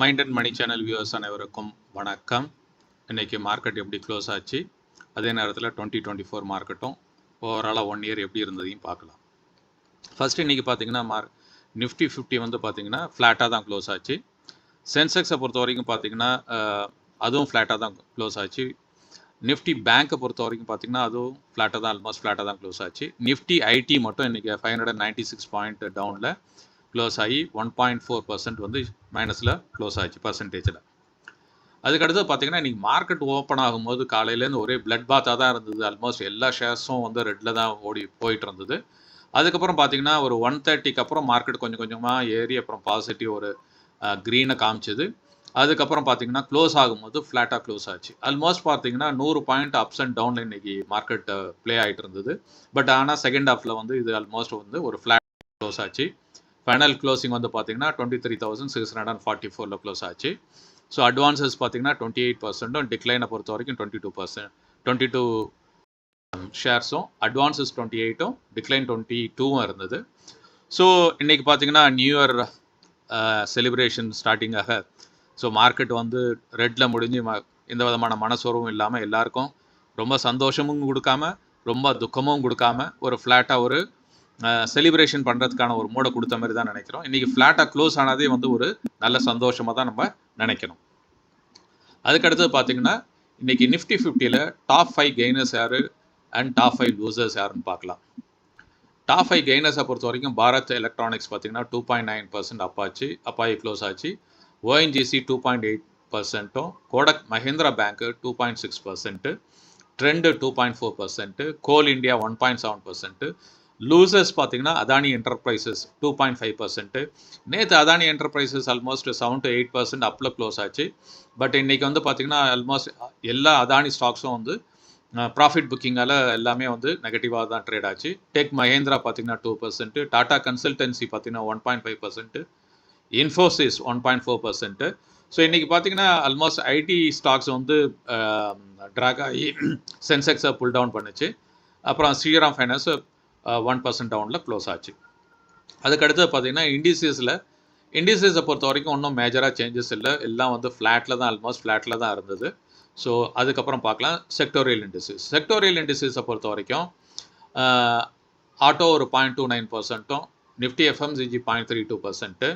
Mind and money channel viewers அனைவருக்கும் வணக்கம். இன்னைக்கு மார்க்கெட் எப்படி க்ளோஸ் ஆச்சு? அதே நேரத்தில் டுவெண்ட்டி டுவெண்ட்டி ஃபோர் மார்க்கெட்டும் ஓவராலாக ஒன் இயர் எப்படி இருந்ததையும் பார்க்கலாம். ஃபஸ்ட் இன்னைக்கு பார்த்தீங்கன்னா மார்க் நிஃப்டி ஃபிஃப்டி வந்து பார்த்தீங்கன்னா ஃப்ளாட்டாக தான் க்ளோஸ் ஆச்சு. சென்செக்ஸை பொறுத்த வரைக்கும் பார்த்தீங்கன்னா அதுவும் ஃப்ளாட்டாக தான் க்ளோஸ் ஆச்சு. நிஃப்டி பேங்க்கை பொறுத்த வரைக்கும் பார்த்தீங்கன்னா அதுவும் ஃப்ளாட்டாக தான் ஆல்மோஸ்ட் ஃப்ளாட்டாக தான் க்ளோஸ் ஆச்சு. நிஃப்டி ஐடி மட்டும் இன்றைக்கி five hundred ninety six point டவுனில் க்ளோஸ் ஆகி ஒன் பாயிண்ட் ஃபோர் பர்சன்ட் வந்து மைனஸில் க்ளோஸ் ஆச்சு பர்சன்டேஜில் அதுக்கடுத்து பார்த்தீங்கன்னா இன்றைக்கி மார்க்கெட் ஓப்பன் ஆகும்போது காலையிலேருந்து ஒரே பிளட் பாத்தாக தான் இருந்தது. ஆல்மோஸ்ட் எல்லா ஷேர்ஸும் வந்து ரெட்டில் தான் ஓடி போயிட்டு இருந்தது. அதுக்கப்புறம் பார்த்தீங்கன்னா ஒரு ஒன் தேர்ட்டிக்கு அப்புறம் மார்க்கெட் கொஞ்சம் கொஞ்சமாக ஏறி அப்புறம் பாசிட்டிவ் ஒரு க்ரீனை காமிச்சது. அதுக்கப்புறம் பார்த்தீங்கன்னா க்ளோஸ் ஆகும்போது ஃப்ளாட்டாக க்ளோஸ் ஆச்சு. ஆல்மோஸ்ட் பார்த்தீங்கன்னா நூறு பாயிண்ட் அப்ஸ் அண்ட் டவுனில் இன்னைக்கு மார்க்கெட் ப்ளே ஆகிட்டு இருந்தது. பட் ஆனால் செகண்ட் ஹாஃபில் வந்து இது ஆல்மோஸ்ட் வந்து ஒரு ஃப்ளாட் க்ளோஸ் ஆச்சு. ஃபைனல் க்ளோசிங் வந்து பார்த்தீங்கன்னா twenty three thousand six hundred and forty ஃபோரில் க்ளோஸ் ஆச்சு ஸோ அட்வான்சஸ் பார்த்தீங்கன்னா டுவெண்ட்டி எயிட் பர்சென்ட்டும் டிக்ளைனை பொறுத்த வரைக்கும் twenty two percent twenty two ஷேர்ஸும் advances twenty எயிட்டும் டிக்ளைன் டுவெண்ட்டி டூவும் இருந்தது. ஸோ இன்றைக்கி பார்த்தீங்கன்னா நியூ இயர் செலிப்ரேஷன் ஸ்டார்டிங்காக ஸோ மார்க்கெட் வந்து ரெட்டில் முடிஞ்சு ம எந்த விதமான மனசோர்வும் இல்லாமல் எல்லாருக்கும் ரொம்ப சந்தோஷமும் கொடுக்காம ரொம்ப துக்கமும் கொடுக்காம ஒரு ஃப்ளாட்டாக ஒரு செலிப்ரேஷன் பண்ணுறதுக்கான ஒரு மூடை கொடுத்த மாதிரி தான் நினைக்கிறோம். இன்றைக்கி ஃப்ளாட்டாக க்ளோஸ் ஆனதே வந்து ஒரு நல்ல சந்தோஷமாக தான் நம்ம நினைக்கணும். அதுக்கடுத்தது பார்த்தீங்கன்னா இன்றைக்கி நிஃப்டி ஃபிஃப்டியில் டாப் ஃபைவ் கெய்னர்ஸ் யார் அண்ட் டாப் ஃபைவ் லூசர்ஸ் யாருன்னு பார்க்கலாம். டாப் ஃபைவ் கெய்னர்ஸை பொறுத்த வரைக்கும் பாரத் எலக்ட்ரானிக்ஸ் பார்த்தீங்கன்னா டூ பாயிண்ட் நைன் பர்சன்ட் அப்பாச்சு அப்பாயி க்ளோஸ் ஆச்சு. ONGC two point eight பர்சன்ட்டும் Kotak Mahindra bank two point six percent Trent two point four percent coal India one point seven percent losers பார்த்தீங்கன்னா Adani enterprises two point five percent நேற்று Adani enterprises almost seven to eight percent அப்பில் close ஆச்சு. But இன்றைக்கி வந்து பார்த்தீங்கன்னா almost எல்லா அதானி ஸ்டாக்ஸும் வந்து profit புக்கிங்கால் எல்லாமே வந்து நெகட்டிவாக தான் ட்ரேட் ஆச்சு. டெக் மஹேந்திரா பார்த்தீங்கன்னா டூ பர்சன்ட்டு டாடா கன்சல்டன்சி பார்த்தீங்கன்னா one point five percent Infosys one point four percent so இன்றைக்கி பார்த்தீங்கன்னா ஆல்மோஸ்ட் ஐடி ஸ்டாக்ஸ் வந்து ட்ராக் ஆகி சென்செக்ஸை புல் டவுன் பண்ணுச்சு. அப்புறம் ஸ்ரீராம் ஃபைனான்ஸ் ஒன் பர்சன்ட் டவுனில் க்ளோஸ் ஆச்சு. அதுக்கடுத்து பார்த்தீங்கன்னா இண்டிசஸில் இண்டிசஸை பொறுத்த வரைக்கும் ஒன்றும் மேஜராக சேஞ்சஸ் இல்லை. எல்லாம் வந்து ஃப்ளாட்டில் தான் ஆல்மோஸ்ட் ஃப்ளாட்டில் தான் இருந்தது. ஸோ அதுக்கப்புறம் பார்க்கலாம். செக்டோரியல் இண்டிசஸ் செக்டோரியல் இண்டிசஸை பொறுத்த வரைக்கும் ஆட்டோ ஒரு point two nine பர்சன்ட்டும் Nifty FMCG point three two percent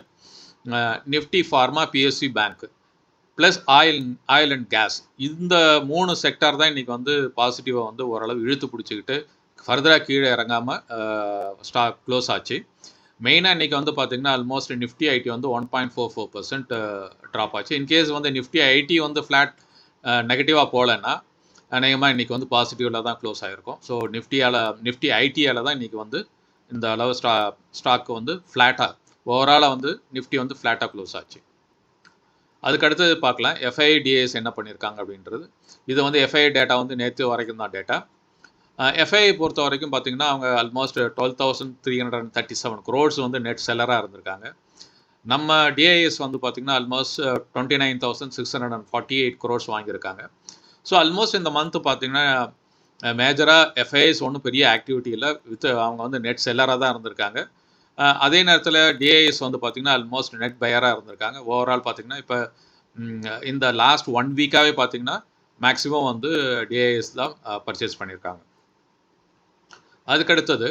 Nifty pharma PSE bank plus oil oil and gas இந்த மூணு செக்டார் தான் இன்றைக்கி வந்து பாசிட்டிவாக வந்து ஓரளவு இழுத்து பிடிச்சிக்கிட்டு ஃபர்தராக கீழே இறங்காமல் ஸ்டாக் க்ளோஸ் ஆச்சு. மெயினாக இன்றைக்கி வந்து பார்த்திங்கன்னா ஆல்மோஸ்ட் நிஃப்டி ஐடி வந்து one point four four percent drop ஆச்சு. இன்கேஸ் வந்து நிஃப்டி ஐடி வந்து ஃப்ளாட் நெகட்டிவாக போகலன்னா அநேகமாக இன்றைக்கி வந்து பாசிட்டிவில் தான் க்ளோஸ் ஆகிருக்கும் ஸோ நிஃப்டியால் நிஃப்டி ஐடியால் தான் இன்றைக்கி வந்து இந்த அளவு ஸ்டா ஸ்டாக் வந்து ஃப்ளாட்டாக ஓவராலாக வந்து நிஃப்டி வந்து ஃப்ளாட்டாக க்ளோஸ் ஆச்சு. அதுக்கடுத்தது பார்க்கலாம் எஃப்ஐடிஎஸ் என்ன பண்ணியிருக்காங்க அப்படின்றது. இது வந்து எஃப்ஐ டேட்டா வந்து நேற்று வரைக்கும் தான் டேட்டா எஃப்ஐ பொறுத்த வரைக்கும் பார்த்தீங்கன்னா அவங்க almost twelve thousand three hundred and thirty seven crores வந்து நெட் செல்லராக இருந்திருக்காங்க. நம்ம டிஐஎஸ் வந்து பார்த்திங்கன்னா almost twenty nine thousand six hundred and forty eight crores வாங்கியிருக்காங்க. ஸோ ஆல்மோஸ்ட் இந்த மந்த் பார்த்திங்கன்னா மேஜராக எஃப்ஐஎஸ் ஒன்றும் பெரிய ஆக்டிவிட்டி இல்லை. வித் அவங்க வந்து நெட் செல்லராக தான் இருந்திருக்காங்க. அதே நேரத்தில் டிஐஎஸ் வந்து பார்த்திங்கன்னா ஆல்மோஸ்ட் நெட் பையராக இருந்திருக்காங்க. ஓவரால் பார்த்திங்கன்னா இப்போ இந்த லாஸ்ட் ஒன் வீக்காகவே பார்த்திங்கன்னா மேக்ஸிமம் வந்து டிஐஎஸ் தான் பர்ச்சேஸ் பண்ணியிருக்காங்க. அதுக்கடுத்தது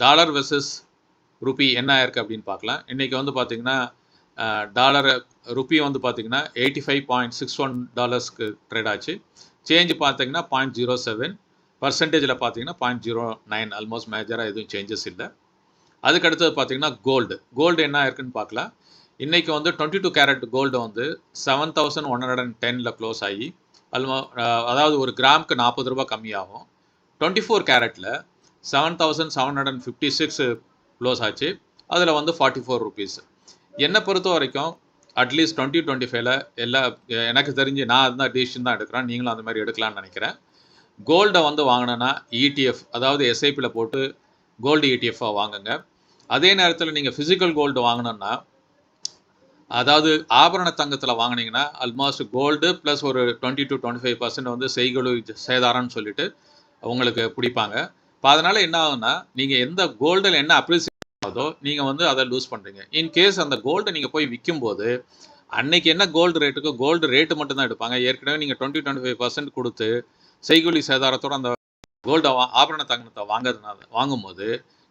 டாலர் வெர்சஸ் ருபி என்ன ஆயிருக்கு அப்படின்னு பார்க்கலாம். இன்றைக்கி வந்து பார்த்திங்கன்னா டாலர் ருபி வந்து பார்த்திங்கன்னா eighty five point six one டாலர்ஸ்க்கு trade ஆச்சு. சேஞ்ச் பார்த்தீங்கன்னா பாயிண்ட் ஜீரோ செவன் பர்சன்டேஜில் பார்த்தீங்கன்னா பாயிண்ட் ஜீரோ நைன் ஆல்மோஸ்ட் மேஜராக எதுவும் சேஞ்சஸ் இல்லை. அதுக்கடுத்தது பார்த்தீங்கன்னா கோல்டு கோல்டு என்ன ஆயிருக்குன்னு பார்க்கலாம். இன்றைக்கி வந்து டுவெண்ட்டி டூ கேரட் கோல்டு வந்து seven thousand one hundred and Daniil close ஆகி அல்மோ அதாவது ஒரு கிராமுக்கு நாற்பது ரூபா கம்மியாகும். Twenty four கேரட்டில் seven thousand seven hundred and fifty six close ஆச்சு. அதில் வந்து ஃபார்ட்டி ஃபோர் ருபீஸ் என்னை பொறுத்த வரைக்கும் அட்லீஸ்ட் டுவெண்ட்டி டுவெண்ட்டி ஃபைவ்ல எல்லா எனக்கு தெரிஞ்சு நான் அதுதான் டிசிஷன் தான் எடுக்கிறேன். நீங்களும் அந்த மாதிரி எடுக்கலாம்னு நினைக்கிறேன். கோல்டை வந்து வாங்கினேன்னா இடிஎஃப் அதாவது எஸ்ஐபியில் போட்டு கோல்டு இடிஎஃபாக வாங்குங்க. அதே நேரத்தில் நீங்கள் ஃபிசிக்கல் கோல்டு வாங்கினோன்னா அதாவது ஆபரண தங்கத்தில் வாங்கினீங்கன்னா ஆல்மோஸ்ட் கோல்டு ப்ளஸ் ஒரு twenty to twenty five percent வந்து செய்கொழு சேதாரம்னு சொல்லிட்டு உங்களுக்கு பிடிப்பாங்க. இப்போ அதனால் என்ன ஆகும்னா நீங்கள் எந்த கோல்டில் என்ன அப்ரிசியேட் ஆகுதோ நீங்கள் வந்து அதை லூஸ் பண்ணுறீங்க இன்கேஸ் அந்த கோல்டை நீங்கள் போய் விற்கும்போது அன்னைக்கு என்ன கோல்டு ரேட்டுக்கு கோல்டு ரேட்டு மட்டும் தான் எடுப்பாங்க. ஏற்கனவே நீங்கள் டுவெண்ட்டி டுவெண்ட்டி ஃபைவ் பர்சன்ட் கொடுத்து செய்கூலி சேதாரத்தோட அந்த கோல்டு ஆபரண தங்கத்தை வாங்குறதுனால வாங்கும்போது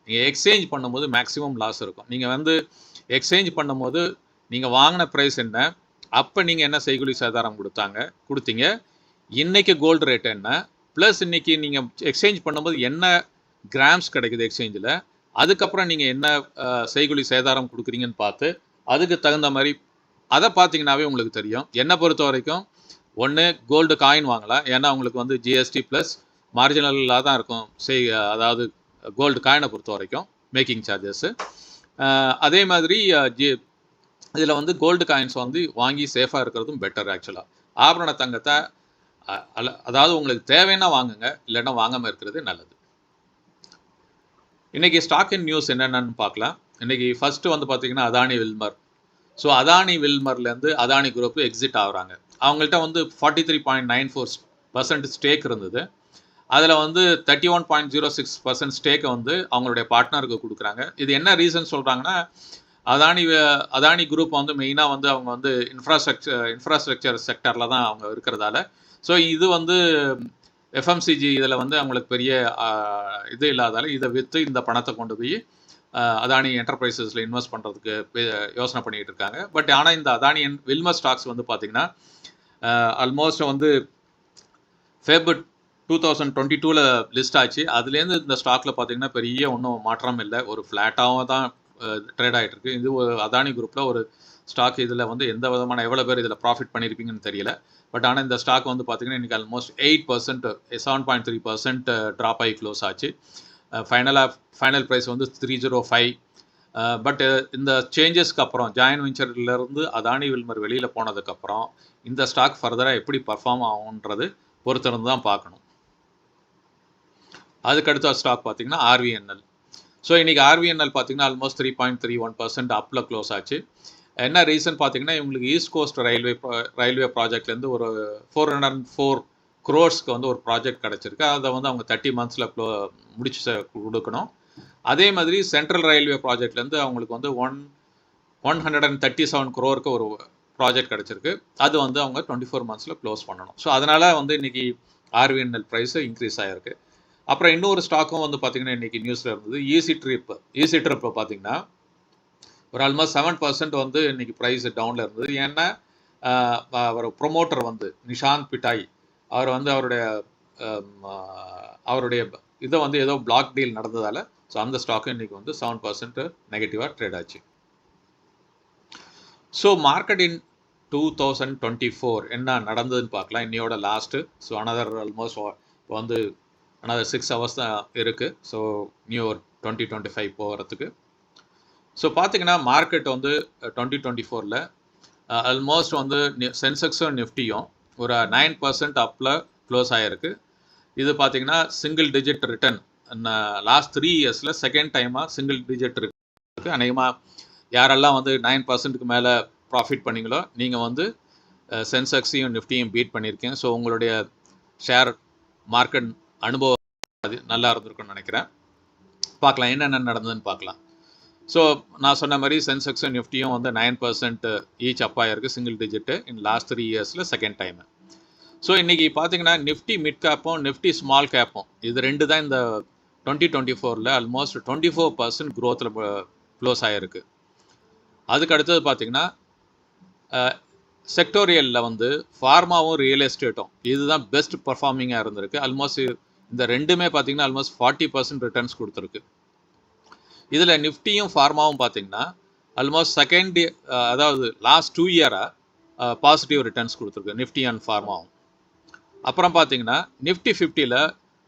நீங்கள் எக்ஸ்சேஞ்ச் பண்ணும்போது மேக்ஸிமம் லாஸ் இருக்கும். நீங்கள் வந்து எக்ஸ்சேஞ்ச் பண்ணும்போது நீங்கள் வாங்கின ப்ரைஸ் என்ன அப்போ நீங்கள் என்ன செய்கூலி சேதாரம் கொடுத்தாங்க கொடுத்தீங்க. இன்றைக்கி கோல்டு ரேட் என்ன ப்ளஸ் இன்னைக்கு நீங்கள் எக்ஸ்சேஞ்ச் பண்ணும்போது என்ன கிராம்ஸ் கிடைக்குது எக்ஸ்சேஞ்சில் அதுக்கப்புறம் நீங்கள் என்ன செய்கொலி சேதாரம் கொடுக்குறீங்கன்னு பார்த்து அதுக்கு தகுந்த மாதிரி அதை பார்த்தீங்கன்னாவே உங்களுக்கு தெரியும். என்னை பொறுத்த வரைக்கும் ஒன்று கோல்டு காயின் வாங்கலாம். ஏன்னா உங்களுக்கு வந்து ஜிஎஸ்டி ப்ளஸ் மார்ஜினலாக தான் இருக்கும். செய் அதாவது கோல்டு காயினை பொறுத்த வரைக்கும் மேக்கிங் சார்ஜஸ்ஸு அதே மாதிரி ஜி இதில் வந்து கோல்டு காயின்ஸ் வந்து வாங்கி சேஃபாக இருக்கிறதும் பெட்டர் ஆக்சுவலாக ஆபரண தங்கத்தை அதாவது உங்களுக்கு தேவைன்னா வாங்குங்க இல்லைன்னா வாங்காமல் இருக்கிறது நல்லது. இன்றைக்கி ஸ்டாக் இன் நியூஸ் என்னென்னு பார்க்கலாம். இன்றைக்கி ஃபஸ்ட்டு வந்து பார்த்தீங்கன்னா அதானி வில்மர் ஸோ அதானி வில்மர்லேருந்து அதானி குரூப் எக்ஸிட் ஆகுறாங்க. அவங்கள்ட்ட வந்து forty three point nine four percent stake இருந்தது. அதில் வந்து thirty one point zero six percent ஸ்டேக்கை வந்து அவங்களுடைய பார்ட்னருக்கு கொடுக்குறாங்க. இது என்ன ரீசன் சொல்கிறாங்கன்னா அதானி அதானி குரூப் வந்து மெயினாக வந்து அவங்க வந்து இன்ஃப்ராஸ்ட்ரக்சர் இன்ஃப்ராஸ்ட்ரக்சர் செக்டரில் தான் அவங்க இருக்கிறதால ஸோ இது வந்து எஃப்எம்சிஜி இதில் வந்து அவங்களுக்கு பெரிய இது இல்லாதால இதை விற்று இந்த பணத்தை கொண்டு போய் அதானி என்டர்பிரைசஸில் இன்வெஸ்ட் பண்ணுறதுக்கு யோசனை பண்ணிகிட்டு இருக்காங்க. பட் ஆனால் இந்த அதானி வில்மர் ஸ்டாக்ஸ் வந்து பார்த்திங்கன்னா ஆல்மோஸ்ட் வந்து ஃபெப் டூ தௌசண்ட் டுவெண்ட்டி டூவில் லிஸ்ட் ஆச்சு. அதுலேருந்து இந்த ஸ்டாக்கில் பார்த்தீங்கன்னா பெரிய ஒன்றும் மாற்றம் இல்லை ஒரு ஃப்ளாட்டாகவும் தான் ட்ரேட் ஆகிட்டு இருக்கு. இது ஒரு அதானி குரூப்பில் ஒரு ஸ்டாக் இதில் வந்து எந்த விதமான எவ்வளோ பேர் இதில் ப்ராஃபிட் பண்ணியிருப்பீங்கன்னு தெரியல. பட் ஆனால் இந்த ஸ்டாக் வந்து பார்த்தீங்கன்னா இன்றைக்கி almost eight percent seven point three percent drop ஆகி க்ளோஸ் ஆச்சு. ஃபைனலாக ஃபைனல் ப்ரைஸ் வந்து த்ரீ ஜீரோ ஃபைவ் பட் இந்த சேஞ்சஸ்க்கு அப்புறம் ஜாயின் வெஞ்சர்லேருந்து அதானி வில்மர் வெளியில் போனதுக்கப்புறம் இந்த ஸ்டாக் ஃபர்தராக எப்படி பர்ஃபார்ம் ஆகுன்றது பொறுத்திருந்து தான் பார்க்கணும். அதுக்கு அடுத்த ஸ்டாக் பார்த்தீங்கன்னா ஆர்விஎன்எல் ஸோ இன்றைக்கி ஆர்விஎன்எல் பார்த்தீங்கன்னா almost three point three one percent அப்பில் க்ளோஸ் ஆச்சு. என்ன ரீசன் பார்த்தீங்கன்னா இவங்களுக்கு ஈஸ்ட் கோஸ்ட் ரயில்வே ரயில்வே ப்ராஜெக்ட்லேருந்து ஒரு ஃபோர் ஹண்ட்ரட் அண்ட் ஃபோர் க்ரோர்ஸ்க்கு வந்து ஒரு ப்ராஜெக்ட் கிடச்சிருக்கு. அதை வந்து அவங்க தேர்ட்டி மந்த்ஸில் முடிச்சு கொடுக்கணும். அதே மாதிரி சென்ட்ரல் ரயில்வே ப்ராஜெக்ட்லேருந்து அவங்களுக்கு வந்து one one hundred and thirty seven க்ரோருக்கு ஒரு ப்ராஜெக்ட் கிடச்சிருக்கு. அது வந்து அவங்க டுவெண்ட்டி ஃபோர் மந்த்ஸில் க்ளோஸ் பண்ணணும். ஸோ அதனால் வந்து இன்னைக்கு ஆர்விஎன்எல் ப்ரைஸு இன்க்ரீஸ் ஆகிருக்கு அப்புறம் இன்னொரு ஸ்டாக்கும் வந்து பார்த்தீங்கன்னா இன்றைக்கி நியூஸில் இருந்தது. ஈசி ட்ரிப் ஈசி ட்ரிப்பை பார்த்தீங்கன்னா ஒரு ஆல்மோஸ்ட் செவன் பர்சன்ட் வந்து இன்னைக்கு ப்ரைஸ் டவுனில் இருந்தது. ஏன்னா அவர் ப்ரொமோட்டர் வந்து நிஷாந்த் பிட்டாய். அவர் வந்து அவருடைய அவருடைய இதை வந்து ஏதோ பிளாக் டீல் நடந்ததால் ஸோ அந்த ஸ்டாக்கும் இன்றைக்கி வந்து செவன் பர்சன்ட் நெகட்டிவாக ட்ரேட் ஆச்சு. So market in two thousand twenty four என்ன நடந்ததுன்னு பார்க்கலாம். இன்னையோட லாஸ்ட்டு ஸோ அனதர் ஆல்மோஸ்ட் இப்போ வந்து அனதர் சிக்ஸ் ஹவர்ஸ் தான் இருக்குது ஸோ நியூ ஒரு டுவெண்ட்டி டுவெண்ட்டி ஃபைவ் போகிறதுக்கு ஸோ பார்த்தீங்கன்னா மார்க்கெட் வந்து டுவெண்ட்டி டுவெண்ட்டி ஃபோரில் ஆல்மோஸ்ட் வந்து சென்செக்ஸும் நிஃப்டியும் ஒரு நைன் பர்சன்ட் அப்பில் க்ளோஸ் ஆகிருக்கு இது பார்த்தீங்கன்னா single digit return last three இயர்ஸில் செகண்ட் டைமாக சிங்கிள் டிஜிட் இருக்கு. அநேகமாக யாரெல்லாம் வந்து நைன் பர்சன்ட்டுக்கு மேலே ப்ராஃபிட் பண்ணீங்களோ நீங்கள் வந்து சென்செக்ஸையும் நிஃப்டியும் பீட் பண்ணியிருக்கீங்க ஸோ உங்களுடைய ஷேர் மார்க்கெட் அனுபவம் அது நல்லா இருந்திருக்கும்னு நினைக்கிறேன். பார்க்கலாம் என்னென்ன நடந்ததுன்னு பார்க்கலாம். ஸோ நான் சொன்ன மாதிரி சென்செக்ஸும் நிஃப்டியும் வந்து நைன் பர்சன்ட் ஈச் அப் ஆயிருக்கு single digit in last three இயர்ஸில் செகண்ட் டைம் ஸோ இன்றைக்கி பார்த்தீங்கன்னா நிஃப்டி மிட் கேப்பும் நிஃப்டி ஸ்மால் கேப்பும் இது ரெண்டு தான் இந்த டுவெண்ட்டி டுவெண்ட்டி ஃபோரில் ஆல்மோஸ்ட் டுவெண்ட்டி ஃபோர் பர்சன்ட் க்ரோத்தில் க்ளோஸ் ஆகிருக்கு அதுக்கு அடுத்தது பார்த்திங்கன்னா செக்டோரியலில் வந்து ஃபார்மாவும் ரியல் எஸ்டேட்டும் இதுதான் பெஸ்ட் பர்ஃபார்மிங்காக இருந்திருக்கு. ஆல்மோஸ்ட் இந்த ரெண்டுமே பார்த்தீங்கன்னா ஆல்மோஸ்ட் ஃபார்ட்டி பர்சன்ட் ரிட்டர்ன்ஸ் கொடுத்துருக்கு. இதில் நிஃப்டியும் ஃபார்மாவும் பார்த்தீங்கன்னா ஆல்மோஸ்ட் செகண்ட் அதாவது லாஸ்ட் டூ இயராக பாசிட்டிவ் ரிட்டர்ன்ஸ் கொடுத்துருக்கு நிஃப்டி அண்ட் ஃபார்மாவும். அப்புறம் பார்த்தீங்கன்னா நிஃப்டி ஃபிஃப்டியில்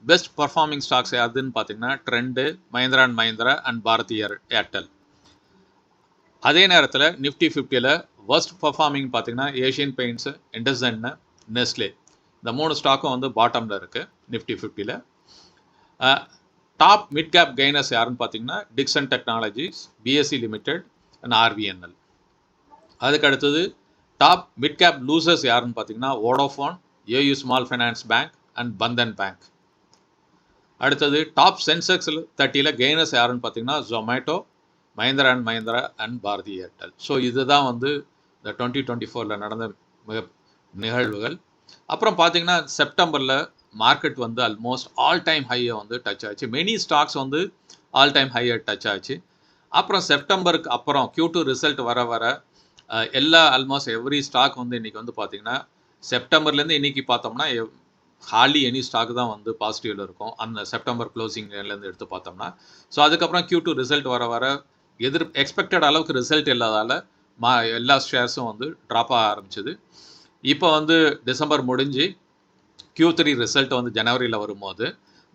பெஸ்ட் பர்ஃபார்மிங் ஸ்டாக்ஸ் யாருதுன்னு பார்த்தீங்கன்னா Trent Mahindra and Mahindra and Bharti Airtel அதே நேரத்தில் நிஃப்டி ஃபிஃப்டியில் worst பர்ஃபார்மிங் பார்த்தீங்கன்னா ஏஷியன் பெயிண்ட்ஸு இண்டஸ்இன்னு நெஸ்லே இந்த மூணு ஸ்டாக்கும் வந்து பாட்டமில் இருக்குது நிஃப்டி ஃபிஃப்டியில் டாப் மிட் கேப் கெய்னர்ஸ் யாருன்னு பார்த்தீங்கன்னா Dixon technologies PSC limited and RVNL அதுக்கு அடுத்தது டாப் மிட் கேப் லூசர்ஸ் யாருன்னு பார்த்தீங்கன்னா Vodafone AU small finance bank and Bandhan bank அடுத்தது டாப் சென்செக்ஸில் தேர்ட்டியில் கெய்னர்ஸ் யாருன்னு பார்த்தீங்கன்னா Zomato Mahindra and Mahindra and Bharti Airtel so இதுதான் வந்து இந்த டுவெண்ட்டி டுவெண்ட்டி ஃபோரில் நடந்த மிக நிகழ்வுகள். அப்புறம் பார்த்தீங்கன்னா செப்டம்பரில் மார்க்கெட் வந்து ஆல்மோஸ்ட் ஆல் டைம் ஹையை வந்து டச் ஆச்சு. மெனி ஸ்டாக்ஸ் வந்து ஆல் டைம் ஹையை டச் ஆச்சு. அப்புறம் செப்டம்பருக்கு அப்புறம் க்யூ டூ ரிசல்ட் வர வர எல்லா ஆல்மோஸ்ட் எவ்ரி ஸ்டாக் வந்து இன்றைக்கி வந்து பார்த்தீங்கன்னா செப்டம்பர்லேருந்து இன்னைக்கு பார்த்தோம்னா ஹார்லி எனி ஸ்டாக் தான் வந்து பாசிட்டிவில் இருக்கும். அந்த செப்டம்பர் க்ளோசிங்லேருந்து எடுத்து பார்த்தோம்னா. ஸோ அதுக்கப்புறம் க்யூ டூ ரிசல்ட் வர வர எதிர் எக்ஸ்பெக்டட் அளவுக்கு ரிசல்ட் இல்லாதால் மா எல்லா ஷேர்ஸும் வந்து ட்ராப் ஆக ஆரம்பிச்சது. இப்போ வந்து டிசம்பர் முடிஞ்சு கியூ த்ரீ ரிசல்ட் வந்து ஜனவரியில் வரும்போது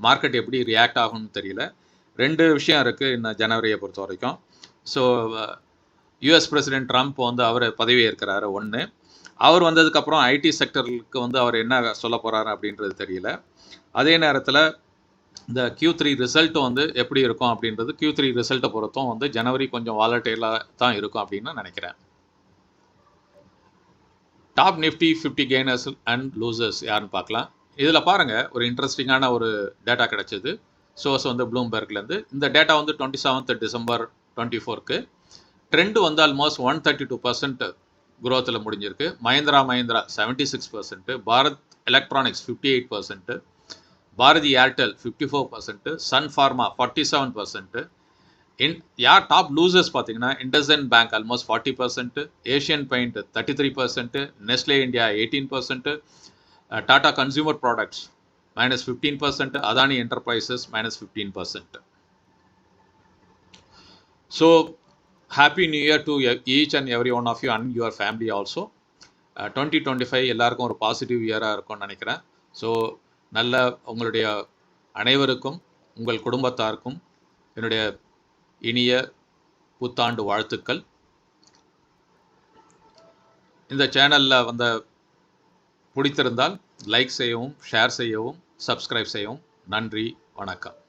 மார்க்கெட் எப்படி ரியாக்ட் ஆகும்னு தெரியல. ரெண்டு விஷயம் இருக்குது இந்த ஜனவரியை பொறுத்த வரைக்கும். ஸோ யூஎஸ் பிரசிடென்ட் ட்ரம்ப் வந்து அவர் பதவி ஏற்கிறாரு ஒன்று அவர் வந்ததுக்கப்புறம் ஐடி செக்டருக்கு வந்து அவர் என்ன சொல்ல போகிறாரு அப்படின்றது தெரியல. அதே நேரத்தில் இந்த கியூ த்ரீ ரிசல்ட் வந்து எப்படி இருக்கும் அப்படின்றது கியூ த்ரீ ரிசல்ட்டை பொறுத்தும் வந்து ஜனவரி கொஞ்சம் வாலட்டைலாக தான் இருக்கும் அப்படின்னு நினைக்கிறேன். Top Nifty fifty gainers and losers யாருன்னு பார்க்கலாம். இதில் பாருங்கள் ஒரு இன்ட்ரெஸ்டிங்கான ஒரு டேட்டா கிடச்சிது. சோர்ஸ் வந்து ப்ளூம்பெர்க்லேருந்து இந்த டேட்டா வந்து டுவெண்ட்டி செவன்த் டிசம்பர் டுவெண்ட்டி ஃபோருக்கு ட்ரெண்டு வந்து almost one thirty two percent குரோத்தில் முடிஞ்சிருக்கு. Mahindra Mahindra seventy six percent Bharat electronics fifty eight percent Bharti Airtel fifty four percent sun pharma forty seven percent in யார் top losers பார்த்தீங்கன்னா IndusInd bank almost forty percent Asian paint thirty three percent Nestle India eighteen percent Tata consumer products minus fifteen percent Adani enterprises minus fifteen percent so happy new year to each and every one of you and your family also twenty twenty five எல்லாருக்கும் ஒரு positive இயராக இருக்கும்னு நினைக்கிறேன். So நல்ல உங்களுடைய அனைவருக்கும் உங்கள் குடும்பத்தாருக்கும் என்னுடைய இனிய புத்தாண்டு வாழ்த்துக்கள். இந்த சேனலில் வந்த பிடித்திருந்தால் லைக் செய்யவும் ஷேர் செய்யவும் சப்ஸ்கிரைப் செய்யவும் நன்றி வணக்கம்.